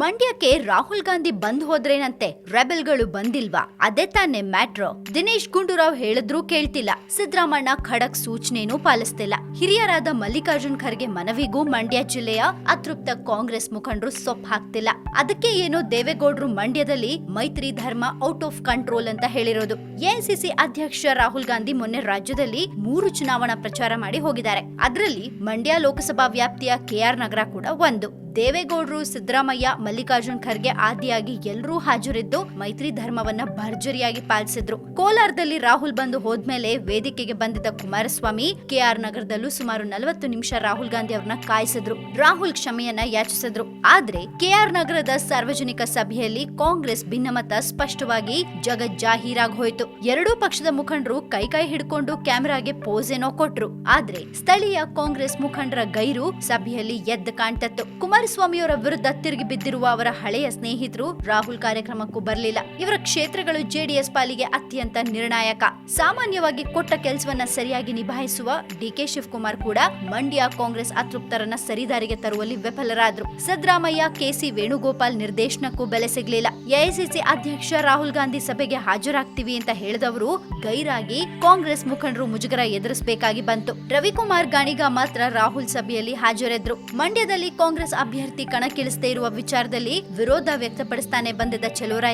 ಮಂಡ್ಯಕ್ಕೆ ರಾಹುಲ್ ಗಾಂಧಿ ಬಂದ್ ಹೋದ್ರೇನಂತೆ ರೆಬೆಲ್ಗಳು ಬಂದಿಲ್ವಾ? ಅದೇ ತಾನೇ ಮ್ಯಾಟ್ರೋ. ದಿನೇಶ್ ಗುಂಡೂರಾವ್ ಹೇಳಿದ್ರೂ ಕೇಳ್ತಿಲ್ಲ. ಸಿದ್ದರಾಮಣ್ಣ ಖಡಕ್ ಸೂಚನೆನೂ ಪಾಲಿಸ್ತಿಲ್ಲ. ಹಿರಿಯರಾದ ಮಲ್ಲಿಕಾರ್ಜುನ್ ಖರ್ಗೆ ಮನವಿಗೂ ಮಂಡ್ಯ ಜಿಲ್ಲೆಯ ಅತೃಪ್ತ ಕಾಂಗ್ರೆಸ್ ಮುಖಂಡರು ಸೊಪ್ಪು ಹಾಕ್ತಿಲ್ಲ. ಅದಕ್ಕೆ ಏನೋ ದೇವೇಗೌಡರು ಮಂಡ್ಯದಲ್ಲಿ ಮೈತ್ರಿ ಧರ್ಮ ಔಟ್ ಆಫ್ ಕಂಟ್ರೋಲ್ ಅಂತ ಹೇಳಿರೋದು. ಎಐಸಿಸಿ ಅಧ್ಯಕ್ಷ ರಾಹುಲ್ ಗಾಂಧಿ ಮೊನ್ನೆ ರಾಜ್ಯದಲ್ಲಿ ಮೂರು ಚುನಾವಣಾ ಪ್ರಚಾರ ಮಾಡಿ ಹೋಗಿದ್ದಾರೆ. ಅದರಲ್ಲಿ ಮಂಡ್ಯ ಲೋಕಸಭಾ ವ್ಯಾಪ್ತಿಯ ಕೆಆರ್ ನಗರ ಕೂಡ ಒಂದು. ದೇವೇಗೌಡರು ಸಿದ್ದರಾಮಯ್ಯ, ಮಲ್ಲಿಕಾರ್ಜುನ್ ಖರ್ಗೆ ಆದಿಯಾಗಿ ಎಲ್ಲರೂ ಹಾಜರಿದ್ದು ಮೈತ್ರಿ ಧರ್ಮವನ್ನ ಭರ್ಜರಿಯಾಗಿ ಪಾಲಿಸಿದ್ರು. ಕೋಲಾರದಲ್ಲಿ ರಾಹುಲ್ ಬಂದು ಹೋದ್ಮೇಲೆ ವೇದಿಕೆಗೆ ಬಂದಿದ್ದ ಕುಮಾರಸ್ವಾಮಿ ಕೆಆರ್ ನಗರದಲ್ಲೂ ಸುಮಾರು ನಲವತ್ತು ನಿಮಿಷ ರಾಹುಲ್ ಗಾಂಧಿ ಅವ್ರನ್ನ ಕಾಯಿಸಿದ್ರು. ರಾಹುಲ್ ಕ್ಷಮೆಯನ್ನ ಯಾಚಿಸಿದ್ರು. ಆದ್ರೆ ಕೆಆರ್ ನಗರದ ಸಾರ್ವಜನಿಕ ಸಭೆಯಲ್ಲಿ ಕಾಂಗ್ರೆಸ್ ಭಿನ್ನಮತ ಸ್ಪಷ್ಟವಾಗಿ ಜಗಜ್ಜಾಹೀರಾಗಿ ಹೋಯಿತು. ಎರಡೂ ಪಕ್ಷದ ಮುಖಂಡರು ಕೈ ಕೈ ಹಿಡ್ಕೊಂಡು ಕ್ಯಾಮೆರಾಗೆ ಪೋಸ್ ಏನೋ ಕೊಟ್ರು. ಆದ್ರೆ ಸ್ಥಳೀಯ ಕಾಂಗ್ರೆಸ್ ಮುಖಂಡರ ಗೈರು ಸಭೆಯಲ್ಲಿ ಎದ್ದು ಕಾಣ್ತತ್ತು. ಕುಮಾರಸ್ವಾಮಿಯವರ ವಿರುದ್ಧ ತಿರುಗಿ ಬಿದ್ದಿರುವ ಅವರ ಹಳೆಯ ಸ್ನೇಹಿತರು ರಾಹುಲ್ ಕಾರ್ಯಕ್ರಮಕ್ಕೂ ಬರಲಿಲ್ಲ. ಇವರ ಕ್ಷೇತ್ರಗಳು ಜೆಡಿಎಸ್ ಪಾಲಿಗೆ ಅತ್ಯಂತ ನಿರ್ಣಾಯಕ. ಸಾಮಾನ್ಯವಾಗಿ ಕೊಟ್ಟ ಕೆಲಸವನ್ನ ಸರಿಯಾಗಿ ನಿಭಾಯಿಸುವ ಡಿಕೆ ಶಿವಕುಮಾರ್ ಕೂಡ ಮಂಡ್ಯ ಕಾಂಗ್ರೆಸ್ ಅತೃಪ್ತರನ್ನ ಸರಿದಾರಿಗೆ ತರುವಲ್ಲಿ ವಿಫಲರಾದ್ರು. ಸಿದ್ದರಾಮಯ್ಯ ಕೆಸಿ ವೇಣುಗೋಪಾಲ್ ನಿರ್ದೇಶನಕ್ಕೂ ಬೆಲೆ ಸಿಗಲಿಲ್ಲ. ಎಐಸಿಸಿ ಅಧ್ಯಕ್ಷ ರಾಹುಲ್ ಗಾಂಧಿ ಸಭೆಗೆ ಹಾಜರಾಗ್ತೀವಿ ಅಂತ ಹೇಳಿದವರು ಗೈರಾಗಿ ಕಾಂಗ್ರೆಸ್ ಮುಖಂಡರು ಮುಜುಗರ ಎದುರಿಸಬೇಕಾಗಿ ಬಂತು. ರವಿಕುಮಾರ್, ಗಾಣಿಗ ಮಾತ್ರ ರಾಹುಲ್ ಸಭೆಯಲ್ಲಿ ಹಾಜರಿದ್ರು. ಮಂಡ್ಯದಲ್ಲಿ ಕಾಂಗ್ರೆಸ್ ಅಭ್ಯರ್ಥಿ ಕಣಕ್ಕಿಳಿಸದೇ ಇರುವ ವಿಚಾರದಲ್ಲಿ ವಿರೋಧ ವ್ಯಕ್ತಪಡಿಸ್ತಾನೆ ಬಂದಿದ್ದ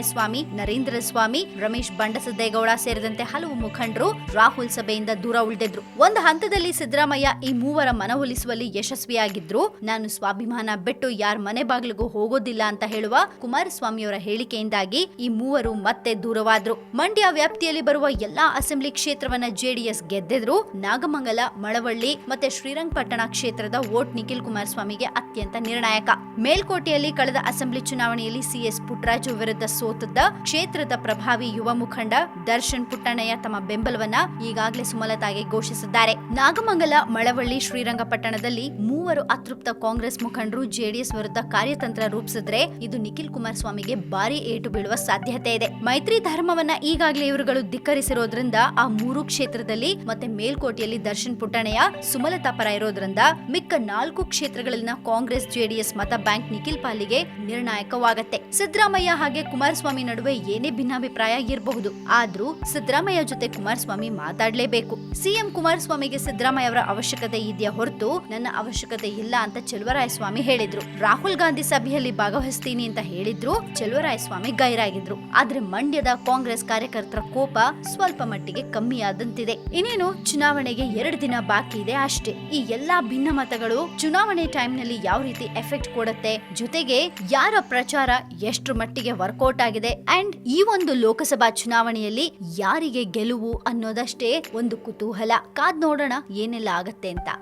ಸ್ವಾಮಿ ನರೇಂದ್ರ ಸ್ವಾಮಿ ರಮೇಶ್ ಬಂಡಸದೇಗೌಡ ಸೇರಿದಂತೆ ಹಲವು ಮುಖಂಡರು ರಾಹುಲ್ ಸಭೆಯಿಂದ ದೂರ ಉಳಿದಿದ್ರು. ಒಂದು ಹಂತದಲ್ಲಿ ಸಿದ್ದರಾಮಯ್ಯ ಈ ಮೂವರ ಮನವೊಲಿಸುವಲ್ಲಿ ಯಶಸ್ವಿಯಾಗಿದ್ರು. ನಾನು ಸ್ವಾಭಿಮಾನ ಬಿಟ್ಟು ಯಾರ ಮನೆ ಬಾಗಿಲಿಗೂ ಹೋಗೋದಿಲ್ಲ ಅಂತ ಹೇಳುವ ಕುಮಾರಸ್ವಾಮಿಯವರ ಹೇಳಿಕೆಯಿಂದಾಗಿ ಈ ಮೂವರು ಮತ್ತೆ ದೂರವಾದ್ರು. ಮಂಡ್ಯ ವ್ಯಾಪ್ತಿಯಲ್ಲಿ ಬರುವ ಎಲ್ಲಾ ಅಸೆಂಬ್ಲಿ ಕ್ಷೇತ್ರವನ್ನ ಜೆಡಿಎಸ್ ಗೆದ್ದಿದ್ರು. ನಾಗಮಂಗಲ, ಮಳವಳ್ಳಿ ಮತ್ತೆ ಶ್ರೀರಂಗಪಟ್ಟಣ ಕ್ಷೇತ್ರದ ವೋಟ್ ನಿಖಿಲ್ ಕುಮಾರಸ್ವಾಮಿಗೆ ಅತ್ಯಂತ ನಿರ್ಣಾಯಕ ಮೇಲ್ಕೋಟೆಯಲ್ಲಿ ಕಳೆದ ಅಸೆಂಬ್ಲಿ ಚುನಾವಣೆಯಲ್ಲಿ ಸಿಎಸ್ ಪುಟ್ಟರಾಜು ವಿರುದ್ಧ ಸೋತದ್ದ ಕ್ಷೇತ್ರದ ಪ್ರಭಾವಿ ಯುವ ಮುಖಂಡ ದರ್ಶನ್ ಪುಟ್ಟಣ್ಣಯ್ಯ ತಮ್ಮ ಬೆಂಬಲವನ್ನ ಈಗಾಗಲೇ ಸುಮಲತಾಗೆ ಘೋಷಿಸಿದ್ದಾರೆ. ನಾಗಮಂಗಲ, ಮಳವಳ್ಳಿ, ಶ್ರೀರಂಗಪಟ್ಟಣದಲ್ಲಿ ಮೂವರು ಅತೃಪ್ತ ಕಾಂಗ್ರೆಸ್ ಮುಖಂಡರು ಜೆಡಿಎಸ್ ವಿರುದ್ಧ ಕಾರ್ಯತಂತ್ರ ರೂಪಿಸಿದ್ರೆ ಇದು ನಿಖಿಲ್ ಕುಮಾರಸ್ವಾಮಿಗೆ ಭಾರಿ ಏಟು ಬೀಳುವ ಸಾಧ್ಯತೆ ಇದೆ. ಮೈತ್ರಿ ಧರ್ಮವನ್ನ ಈಗಾಗಲೇ ಇವರುಗಳು ಧಿಕ್ಕರಿಸಿರೋದ್ರಿಂದ ಆ ಮೂರು ಕ್ಷೇತ್ರದಲ್ಲಿ ಮತ್ತೆ ಮೇಲ್ಕೋಟೆಯಲ್ಲಿ ದರ್ಶನ್ ಪುಟ್ಟಣಯ್ಯ ಸುಮಲತಾ ಪರ ಇರೋದ್ರಿಂದ ಮಿಕ್ಕ ನಾಲ್ಕು ಕ್ಷೇತ್ರಗಳಲ್ಲಿನ ಕಾಂಗ್ರೆಸ್, ಜೆಡಿಎಸ್ ಮತ ಬ್ಯಾಂಕ್ ನಿಖಿಲ್ ಪಾಲಿಗೆ ನಿರ್ಣಾಯಕವಾಗತ್ತೆ. ಸಿದ್ದರಾಮಯ್ಯ ಹಾಗೆ ಕುಮಾರಸ್ವಾಮಿ ನಡುವೆ ಏನೇ ಭಿನ್ನಾಭಿಪ್ರಾಯ ಇರಬಹುದು. ಆದ್ರೂ ಸಿದ್ದರಾಮಯ್ಯ ಜೊತೆ ಕುಮಾರಸ್ವಾಮಿ ಮಾತಾಡಲೇಬೇಕು. ಸಿಎಂ ಕುಮಾರಸ್ವಾಮಿಗೆ ಸಿದ್ದರಾಮಯ್ಯ ಅವರ ಅವಶ್ಯಕತೆ ಇದೆಯಾ ಹೊರತು ನನ್ನ ಅವಶ್ಯಕತೆ ಇಲ್ಲ ಅಂತ ಚೆಲುವರಾಯಸ್ವಾಮಿ ಹೇಳಿದ್ರು. ರಾಹುಲ್ ಗಾಂಧಿ ಸಭೆಯಲ್ಲಿ ಭಾಗವಹಿಸ್ತೀನಿ ಅಂತ ಹೇಳಿದ್ರು, ಚೆಲುವರಾಯಸ್ವಾಮಿ ಗೈರಾಗಿದ್ರು. ಆದ್ರೆ ಮಂಡ್ಯದ ಕಾಂಗ್ರೆಸ್ ಕಾರ್ಯಕರ್ತರ ಕೋಪ ಸ್ವಲ್ಪ ಮಟ್ಟಿಗೆ ಕಮ್ಮಿಯಾದಂತಿದೆ. ಇನ್ನೇನು, ಚುನಾವಣೆಗೆ ಎರಡು ದಿನ ಬಾಕಿ ಇದೆ ಅಷ್ಟೇ. ಈ ಎಲ್ಲಾ ಭಿನ್ನಮತಗಳು ಚುನಾವಣೆ ಟೈಮ್ನಲ್ಲಿ ಯಾವ ರೀತಿ ಎಫೆಕ್ಟ್ ಕೊಡುತ್ತೆ. ಜೊತೆಗೆ ಯಾರ ಪ್ರಚಾರ ಎಷ್ಟು ಮಟ್ಟಿಗೆ ವರ್ಕೌಟ್ ಆಗಿದೆ ಅಂಡ್ ಈ ಒಂದು ಲೋಕಸಭಾ ಚುನಾವಣೆಯಲ್ಲಿ ಯಾರಿಗೆ ಗೆಲುವು ಅನ್ನೋದಷ್ಟೇ ಒಂದು ಕುತೂಹಲ. ಕಾದ್ ನೋಡೋಣ ಏನೆಲ್ಲ ಆಗತ್ತೆ ಅಂತ.